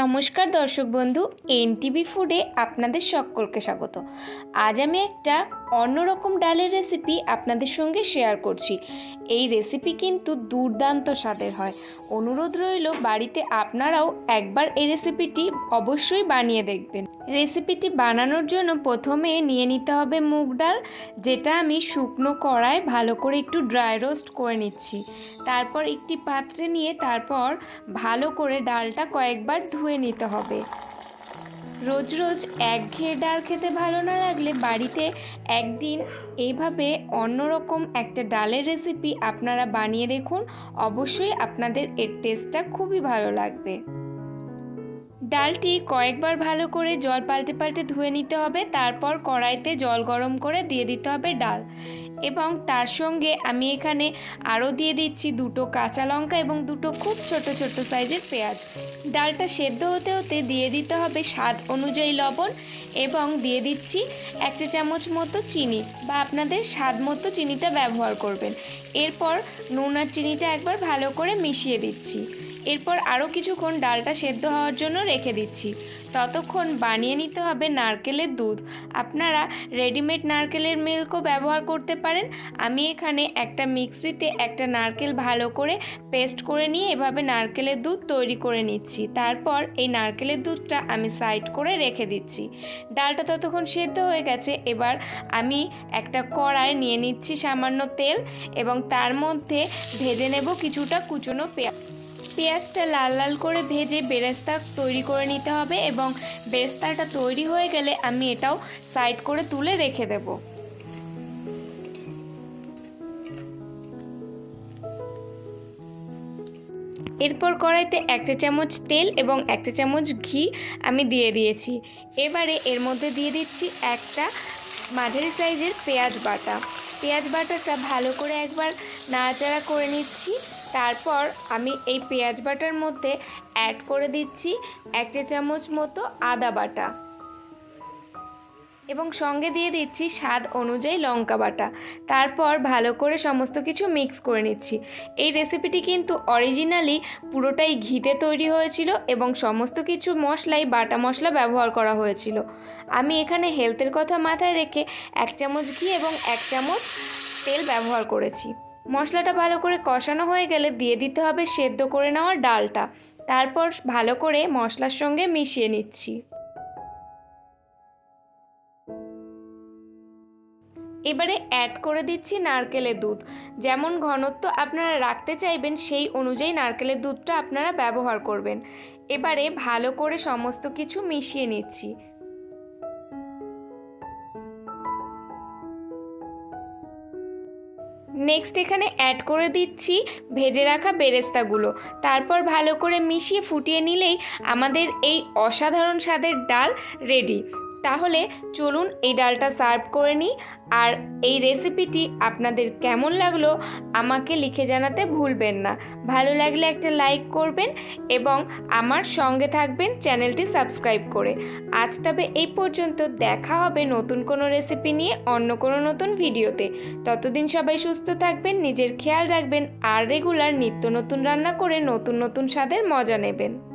নমস্কার দর্শক বন্ধু, এনটিভি ফুডে আপনাদের সকলকে স্বাগত। আজ আমি একটা অন্যরকম ডালের রেসিপি আপনাদের সঙ্গে শেয়ার করছি। এই রেসিপি কিন্তু দুর্দান্ত স্বাদের হয়। অনুরোধ রইল, বাড়িতে আপনারাও একবার এই রেসিপিটি অবশ্যই বানিয়ে দেখবেন। রেসিপিটি বানানোর জন্য প্রথমে নিয়ে নিতে হবে মুগ ডাল, যেটা আমি শুকনো কড়ায় ভালো করে একটু ড্রাই রোস্ট করে নিচ্ছি। তারপর একটি পাত্রে নিয়ে তারপর ভালো করে ডালটা কয়েকবার ধুয়ে নিতে হবে। রোজ রোজ এক একঘেয়ে ডাল খেতে ভালো না লাগলে বাড়িতে একদিন এইভাবে অন্যরকম একটা ডালের রেসিপি আপনারা বানিয়ে দেখুন। অবশ্যই আপনাদের এর টেস্টটা খুবই ভালো লাগবে। ডালটি কয়েকবার ভালো করে জল পাল্টে পাল্টে ধুয়ে নিতে হবে, তারপর কড়াইতে জল গরম করে দিয়ে দিতে হবে ডাল। এবং তার সঙ্গে আমি এখানে আরও দিয়ে দিচ্ছি দুটো কাঁচা লঙ্কা এবং দুটো খুব ছোট ছোট সাইজের পেঁয়াজ। ডালটা সেদ্ধ হতে হতে দিয়ে দিতে হবে স্বাদ অনুযায়ী লবণ এবং দিয়ে দিচ্ছি এক চা চামচ মতো চিনি বা আপনাদের স্বাদ মতো চিনিটা ব্যবহার করবেন। এরপর নুন আর চিনিটা একবার ভালো করে মিশিয়ে দিচ্ছি। এরপর আরও কিছুক্ষণ ডালটা সেদ্ধ হওয়ার জন্য রেখে দিচ্ছি। ততক্ষণ বানিয়ে নিতে হবে নারকেলের দুধ। আপনারা রেডিমেড নারকেলের মিল্কও ব্যবহার করতে পারেন। আমি এখানে একটা মিক্সিতে একটা নারকেল ভালো করে পেস্ট করে নিয়ে এভাবে নারকেলের দুধ তৈরি করে নিচ্ছি। তারপর এই নারকেলের দুধটা আমি সাইড করে রেখে দিচ্ছি। ডালটা ততক্ষণ সেদ্ধ হয়ে গেছে। এবার আমি একটা কড়ায় নিয়ে নিচ্ছি সামান্য তেল এবং তার মধ্যে ভেজে নেব কিছুটা কুচনো পেঁয়াজ। পেঁয়াজটা লাল লাল করে ভেজে বেরেস্তা তৈরি করে নিতে হবে এবং বেরেস্তাটা তৈরি হয়ে গেলে আমি এটাও সাইড করে তুলে রেখে দেব। এরপর কড়াইতে একটা চামচ তেল এবং একটা চামচ ঘি আমি দিয়ে দিয়েছি। এবারে এর মধ্যে দিয়ে দিচ্ছি একটা মাঝারি সাইজের পেঁয়াজ বাটা। পেঁয়াজ বাটাটা ভালো করে একবার নাড়াচাড়া করে নিচ্ছি। তারপর আমি এই পেঁয়াজ বাটার মধ্যে অ্যাড করে দিচ্ছি এক চা চামচ মতো আদা বাটা। এবং সঙ্গে দিয়ে দিচ্ছি স্বাদ অনুযায়ী লঙ্কা বাটা। তারপর ভালো করে সমস্ত কিছু মিক্স করে নিচ্ছি। এই রেসিপিটি কিন্তু অরিজিনালি পুরোটাই ঘিতে তৈরি হয়েছিল এবং সমস্ত কিছু মশলাই বাটা মশলা ব্যবহার করা হয়েছিল। আমি এখানে হেলথের কথা মাথায় রেখে এক চামচ ঘি এবং এক চামচ তেল ব্যবহার করেছি। মশলাটা ভালো করে কষানো হয়ে গেলে দিয়ে দিতে হবে সেদ্ধ করে নেওয়া ডালটা। তারপর ভালো করে মশলার সঙ্গে মিশিয়ে নিচ্ছি। এবারে অ্যাড করে দিচ্ছি নারকেলের দুধ। যেমন ঘনত্ব আপনারা রাখতে চাইবেন, সেই অনুযায়ী নারকেলের দুধটা আপনারা ব্যবহার করবেন। এবারে ভালো করে সমস্ত কিছু মিশিয়ে নিচ্ছি। নেক্সট এখানে অ্যাড করে দিচ্ছি ভেজে রাখা বেরেস্তাগুলো। তারপর ভালো করে মিশিয়ে ফুটিয়ে নিলেই আমাদের এই অসাধারণ স্বাদের ডাল রেডি তাহলে চলুন এই ডালটা সার্ভ করে নিই। আর এই রেসিপিটি আপনাদের কেমন লাগল আমাকে লিখে জানাতে ভুলবেন না। ভালো লাগলে একটা লাইক করবেন এবং আমার সঙ্গে থাকবেন চ্যানেলটি সাবস্ক্রাইব করে। আজ তবে এই পর্যন্ত দেখা হবে নতুন কোনো রেসিপি নিয়ে অন্য কোনো নতুন ভিডিওতে। ততদিন সবাই সুস্থ থাকবেন, নিজের খেয়াল রাখবেন আর রেগুলার নিত্য নতুন রান্না করে নতুন নতুন স্বাদের মজা নেবেন।